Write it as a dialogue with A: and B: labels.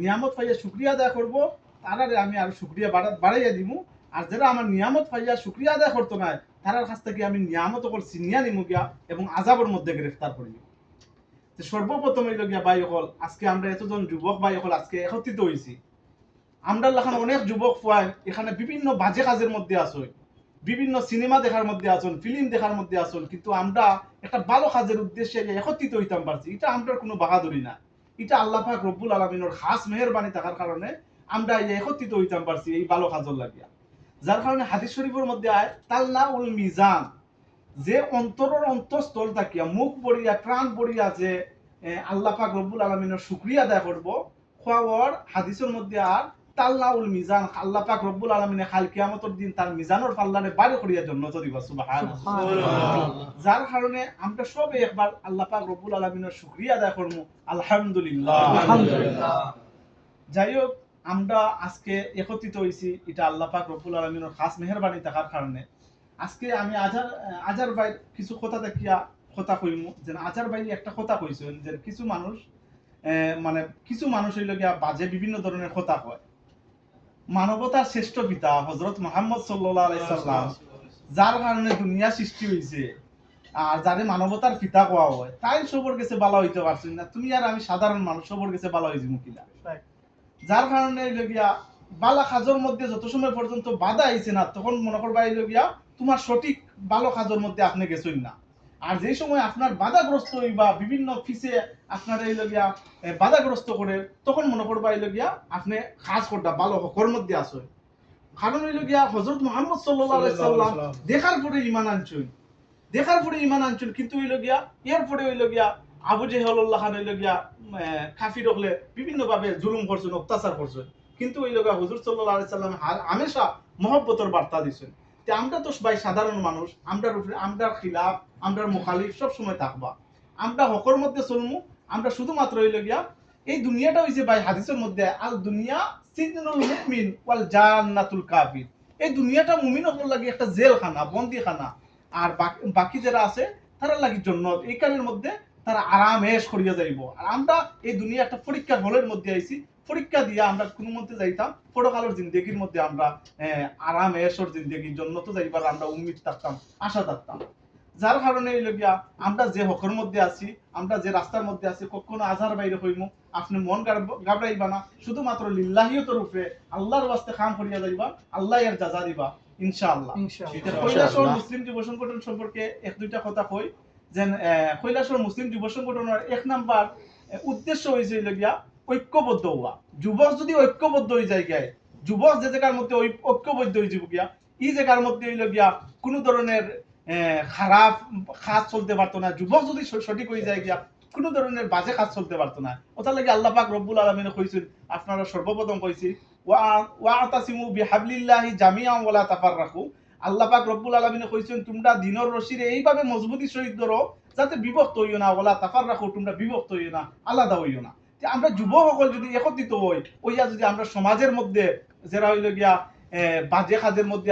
A: নিয়ামত পাইয়া শুক্রিয়া আদায় করব, তারারে আমি আর শুক্রিয়া বাড়া- বাড়াইয়া দিব আর যারা আমার নিয়ামত পাইয়া শুক্রিয়া আদায় করতো না তারার কাছ থেকে আমি নিয়ামত অকল চিনিয়া নিমু গিয়া এবং আজাবের মধ্যে গ্রেফতার করি তো সর্বপ্রথম হইল গিয়া ভাই হল আজকে আমরা এতজন যুবক ভাই হল আজকে একত্রিত হয়েছি আমরা লাখান অনেক যুবক পাই এখানে বিভিন্ন বাজে কাজের মধ্যে আসই বিভিন্ন সিনেমা দেখার মধ্যে আসুন ফিল্ম দেখার মধ্যে আসুন কিন্তু আমরা একটা ভালো কাজের উদ্দেশ্যে একত্রিত হইতাম পারছি, এটা আমরা কোনো বাহাদুরি না। এটা আল্লাহ পাক রব্বুল আলমিনের খাস মেহরবানি থাকার কারণে আমরা এই একত্রিত হইতাম পারছি, এই ভালো হাজর লাগিয়া। যার কারণে হাদিস শরীফের মধ্যে আয় তাল্লা উল মিজান, যে অন্তরের অন্তঃস্থল থাকিয়া, মুখ পড়িয়া প্রাণ পড়িয়া যে আল্লাহ পাক রব্বুল আলমিনের শুক্রিয়া আদায় করব খাওয়ার হাদিসের মধ্যে আর তাল্লা উল মিজান আল্লাহ পাক রব্বুল আলমিনে খাল কিয়ামতর দিন তার মিজানোর বাড়ি করিয়া জন্য তো দিবা সুবহানাল্লাহ। যার কারণে আমরা সবে একবার আল্লাহ পাক রব্বুল আলমিনের শুক্রিয়া আদায় করব আলহামদুলিল্লাহ। যাই হোক আমরা আজকে একত্রিত হয়েছি এটা আল্লাহ পাক রব্বুল আলমিনের খাস মেহরবানি থাকার কারণে। আজকে আমি আজার আজার ভাই কিছু কথা দেখিয়া কথা কইমু যে আজার ভাই একটা কথা কইছেন যে কিছু মানুষ মানে কিছু মানুষ হইল গিয়া বাজে বিভিন্ন ধরনের কথা কয়। মানবতার শ্রেষ্ঠ পিতা হজরত মোহাম্মদ আলাইসাল্লাম যার কারণে দুনিয়া সৃষ্টি হয়েছে আর যারে মানবতার পিতা কোয়া হয় তাই সবর কাছে বালা হইতে পারছেন না। তুমি আর আমি সাধারণ মানুষ সবর কাছে বালা হয়েছি মুখিলা যার কারণে লগিয়া বালা কাজর মধ্যে যত সময় পর্যন্ত বাধা আইছে না তখন মনে করবা এই লগিয়া তোমার সঠিক ভালো কাজর মধ্যে আপনি গেছেন না। আর যে সময় আপনার বাধাগ্রস্ত হইবা বিভিন্ন ফিসে আপনার এই লগিয়া বাধাগ্রস্ত করে তখন মনে করবা এই লগিয়া আপনি কাজ করটা ভালো হকর মধ্যে আসো কারণ হইল গিয়া হজরত মোহাম্মদ সাল্লাহ সাল্লাম দেখার পরে ইমান আনছুন। দেখার পরে ইমান আনছুন কিন্তু হইল গিয়া এর পরে হইল গিয়া আবু জেহল্লাহ খান হইল গিয়া কাফির হলে বিভিন্ন ভাবে জুলুম করছেন অত্যাচার করছেন। কিন্তু হইল গিয়া হুজুর সাল্লাহ সাল্লাম হামেশা মহব্বতর বার্তা দিছেন। আমরা তো ভাই সাধারণ মানুষ, আমরার উপরে, আমরার খিলাফ, আমরার মুখালিফ সব সময় থাকবা আমরা হকর মধ্যে চলমু, আমরা শুধুমাত্র হইল গিয়া এই দুনিয়াটা হইছে ভাই হাদিসের মধ্যে, আল দুনিয়া সিজনুল মুমিন ওয়াল জান্নাতুল কাফির। এই দুনিয়াটা মুমিন হল লাগে একটা জেলখানা, বন্দিখানা। আর বাকি- যারা আছে, তারা লাগি জন্য এই কালের মধ্যে তারা আরাম এস করিয়া যাইব। আর আমরা এই দুনিয়া একটা পরীক্ষার হলের মধ্যে আইছি। পরীক্ষা দিয়ে আমরা কোনো মধ্যে যাইতাম পরকালের জিন্দগির মধ্যে আমরা আরাম এসর জিন্দগির জন্য তো যাইবার আমরা উম্মিদ থাকতাম আশা থাকতাম। যার কারণে এই লগিয়া আমরা যে হকের মধ্যে আছি আমরা যে রাস্তার মধ্যে আছি কখনো আজার বাইরে হইমু আপনি মন গাব- গাবড়াইবা না। শুধুমাত্র লিল্লাহিয়তর রূপে আল্লাহর ওয়াস্তে কাম করিয়া যাইবা আল্লাহ এর জাজা দিবা ইনশাআল্লাহ। মুসলিম যুব সংগঠন সম্পর্কে এক দুইটা কথা কই। যে কৈলাসর মুসলিম যুব সংগঠনের এক নাম্বার উদ্দেশ্য হয়েছে হইল গিয়া ঐক্যবদ্ধ হওয়া যুবক যদি ঐক্যবদ্ধ হয়ে যায় গিয়া যুবক যে জায়গার মধ্যে ঐক্যবদ্ধ হয়ে যাব গিয়া, ই জায়গার মধ্যে হইল গিয়া কোনো ধরনের খারাপ কাজ চলতে পারতো না। যুবক যদি সঠিক হয়ে যায় গিয়া, কোনো ধরনের বাজে কাজ চলতে পারতো না। ওটার লাগে আল্লাহ পাক রব্বুল আলমিনে কইছেন আপনারা সর্বপ্রথম কইছি ওয়া ওয়া আতাসিমু বিহাবলিল্লাহি জামিআন ওয়ালা তাফাররাকু আল্লাহ পাক রব্বুল আলমিনে কইছেন, তোমরা দিনর রশিরে এইভাবে মজবুতি শহীদ ধরো যাতে বিভক্ত হইও না ওলা তাফার রাখো তোমরা বিভক্ত হইও না, আলাদা হইও না। যে আমরা যুবক সকল যদি একত্রিত হই, ওইয়া যদি আমরা সমাজের মধ্যে, যারা হইল গিয়া বাজে কাজের মধ্যে